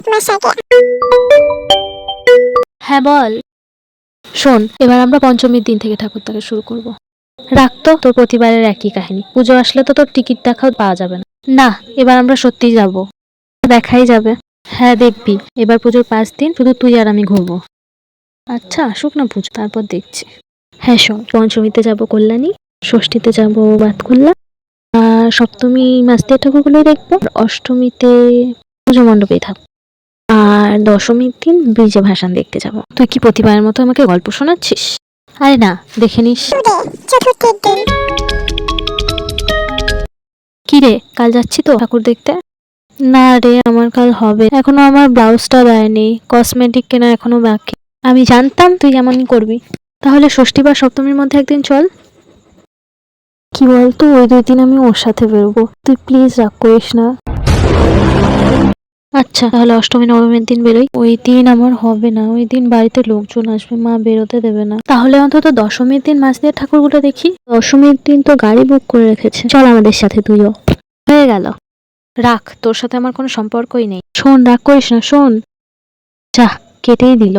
এক হ্যাঁ বল। শোন, এবার আমরা পঞ্চমীর দিন থেকে ঠাকুর তাকে শুরু করব। রাখতো তোর প্রতিবারের একই কাহিনী। পুজো আসলে তো তোর টিকিট দেখাও পাওয়া যাবে না। না, এবার আমরা সত্যি যাব। দেখাই যাবে। হ্যাঁ দেখবি। এবার পুজোর পাঁচ দিন শুধু তুই আর আমি ঘুরবো। আচ্ছা আসুক না পুজো, তারপর দেখছি। হ্যাঁ শোন, পঞ্চমীতে যাব কল্যাণী, ষষ্ঠীতে যাব বাতকুল্লা আর সপ্তমী মাস দিয়ে ঠাকুরগুলোই দেখব। অষ্টমীতে পুজো মণ্ডপেই থাকব। আর দশমীর দিন ব্রিজে ভাসান দেখতে যাব। তুই কি প্রতিবারের মতো আমাকে গল্প শোনাচ্ছিস? আরে না দেখে নিস। কি রে কাল যাচ্ছি তো ঠাকুর দেখতে? না রে আমার কাল হবে। এখনও আমার ব্লাউজটা দেয়নি কসমেটিক কেনা এখনও বাকি। আমি জানতাম তুই এমনই করবি। তাহলে ষষ্ঠী বা সপ্তমীর মধ্যে একদিন চল। কি বলতো ওই দুই দিন আমি ওর সাথে বেরোবো। তুই প্লিজ রাগ করিস না। আচ্ছা তাহলে অষ্টমী নবমীর দিন বেরোই? ওই দিন আমার হবে না ওই দিন বাড়িতে লোকজন আসবে মা বেরোতে দেবে না। তাহলে অন্তত দশমীর দিন মাছ দিয়ে ঠাকুরগুলো দেখি। দশমীর দিন তো গাড়ি বুক করে রেখেছে। চল আমাদের সাথে তুইও হয়ে গেল। রাখ তোর সাথে আমার কোনো সম্পর্কই নেই। শোন রাগ করিস না শোন। যা কেটেই দিল।